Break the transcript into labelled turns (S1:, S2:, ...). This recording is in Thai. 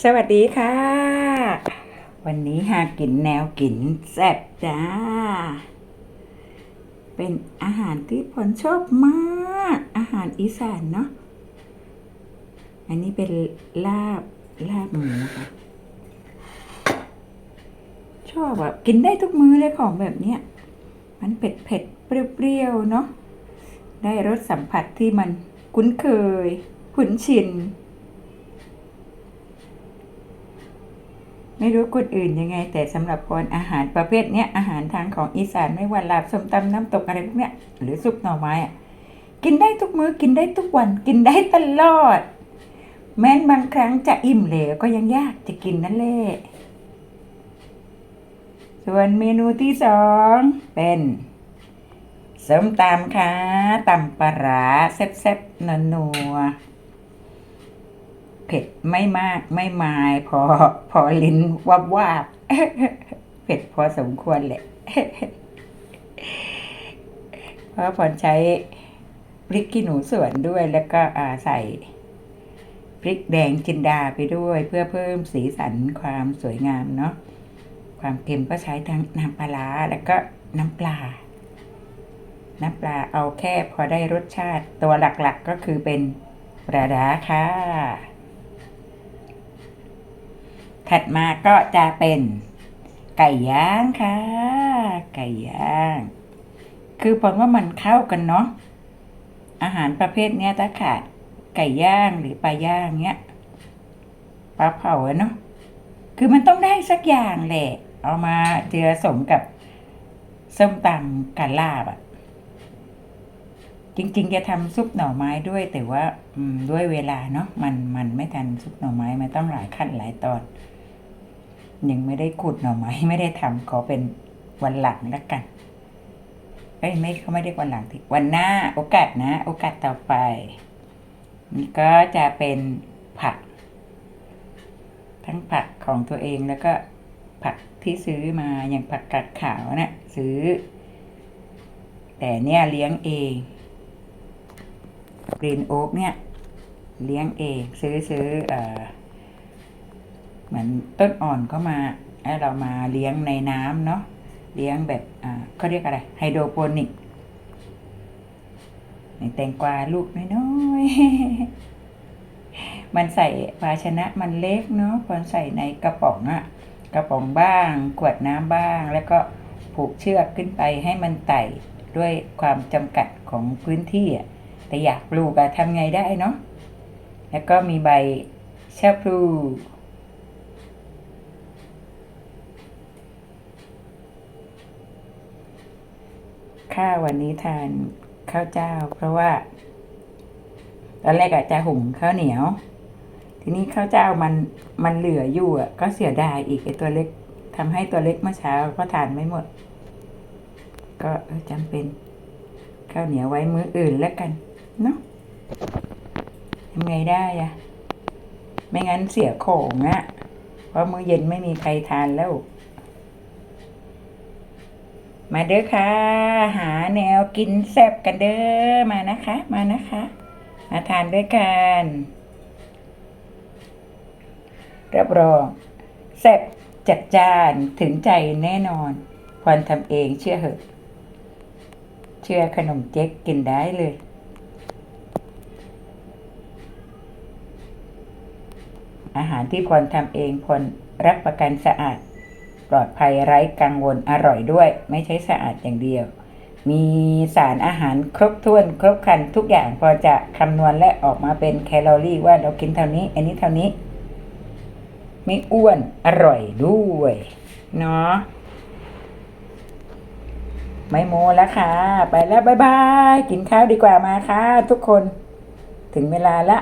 S1: สวัสดีค่ะ วันนี้หากินแนวกินแซ่บจ้า เป็นอาหารที่ผลชอบมาก อาหารอีสานเนาะอันนี้เป็นลาบลาบหมูค่ะชอบอะกินได้ทุกมื้อเลยของแบบเนี้ยมันเผ็ดเผ็ดเปรี้ยวๆเนาะได้รสสัมผัสที่มันคุ้นเคย คุ้นชิน ไม่รู้คนอื่นยังไง แต่สำหรับคนอาหารประเภทเนี้ยอาหารทางของอีสานไม่ว่าลาบส้มตำน้ำตกอะไรพวกเนี้ยหรือซุปหน่อไม้อะกินได้ทุกมื้อกินได้ทุกวัน กินได้ตลอด แม้นบางครั้งจะอิ่มเหลวก็ยังยากจะกินนั่นแหละส่วนเมนูที่สองเป็นส้มตำค่ะตำปลาแซ่บๆนัวๆ ผ็ดไม่มากไม่มาย พอพอลิ้นวับวาบเผ็ดพอสมควรแหละเพราะพอใช้พริกขี้หนูสวนด้วยแล้วก็อาใส่พริกแดงจินดาไปด้วย เพื่อเพิ่มสีสันความสวยงามเนาะความเค็มก็ใช้ทั้งน้ำปลาแล้วก็น้ำปลา น้ำปลาเอาแค่พอได้รสชาติตัวหลักๆก็คือเป็นปลาร้าค่ะ ถัดมาก็จะเป็น ไก่ย่างค่ะ ไก่ย่าง คือผมว่ามันเข้ากันเนาะ อาหารประเภทเนี้ยถ้าขาดไก่ย่างหรือปลาย่างเนี้ยปลาเผาเนาะ คือมันต้องได้สักอย่างแหละ เอามาเจือสมกับส้มตำกับลาบอะจริงๆจะทำซุปหน่อไม้ด้วยแต่ว่าด้วยเวลาเนาะมันมันไม่ทันซุปหน่อไม้มันต้องหลายขั้นหลายตอน ยังไม่ได้ขุดหน่อไม้ไม่ได้ทำขอเป็นวันหลังแล้วกันเอ้ยไม่เขาไม่ได้วันหลังที่วันหน้าโอกาสนะ โอกาสต่อไปนี่ก็จะเป็นผัก ทั้งผักของตัวเองแล้วก็ผักที่ซื้อมาอย่างผักกาดขาวนะี่ยซื้อ แต่เนี่ยเลี้ยงเองกรีนโอ๊กเนี่ย เลี้ยงเอง ซื้อซื้อเออ เหมือนต้นอ่อนก็มาแล้เรามาเลี้ยงในน้ำเนาะเลี้ยงแบบอ่าเขาเรียกอะไรไฮโดรโปนิกในแตงกวาลูกน้อยๆมันใส่ภาชนะมันเล็กเนาะพอใส่ในกระป๋องอะกระป๋องบ้าง ขวดน้ำบ้าง แล้วก็ผูกเชือกขึ้นไปให้มันไต่ด้วยความจำกัดของพื้นที่อะแต่อยากปลูกอะทำไงได้เนาะแล้วก็มีใบชะพลู ข้าววันนี้ทานข้าวเจ้า เพราะว่า ตอนแรกอาจจะหุงข้าวเหนียว ทีนี้ข้าวเจ้ามันมันเหลืออยู่อะ ก็เสียดายอีกไอตัวเล็กทำให้ตัวเล็กเมื่อเช้าก็ทานไม่หมด ก็เออจำเป็นข้าวเหนียวไว้มื้ออื่นแล้วกันเนาะทำไงได้อะไม่งั้นเสียของอะเพราะมื้อเย็นไม่มีใครทานแล้ว มาเด้อค่ะ หาแนวกินแซ่บกันเด้อมานะคะ มานะคะ มาทานด้วยกันรับรองแซ่บจัดจานถึงใจแน่นอนพรทำเองเชื่อเหอะ เชื่อขนมเจ๊กกินได้เลย อาหารที่พรทำเองพรรับประกันสะอาด ปลอดภัยไร้กังวลอร่อยด้วย ไม่ใช่สะอาดอย่างเดียว มีสารอาหารครบถ้วนครบครันทุกอย่างพอจะคำนวณและออกมาเป็นแคลอรี่ว่าเรากินเท่านี้ อันนี้เท่านี้ ไม่อ้วนอร่อยด้วยเนาะไม่โมแล้วค่ะ ไปแล้ว บ๊ายบาย กินข้าวดีกว่ามาค่ะ ทุกคน ถึงเวลาละ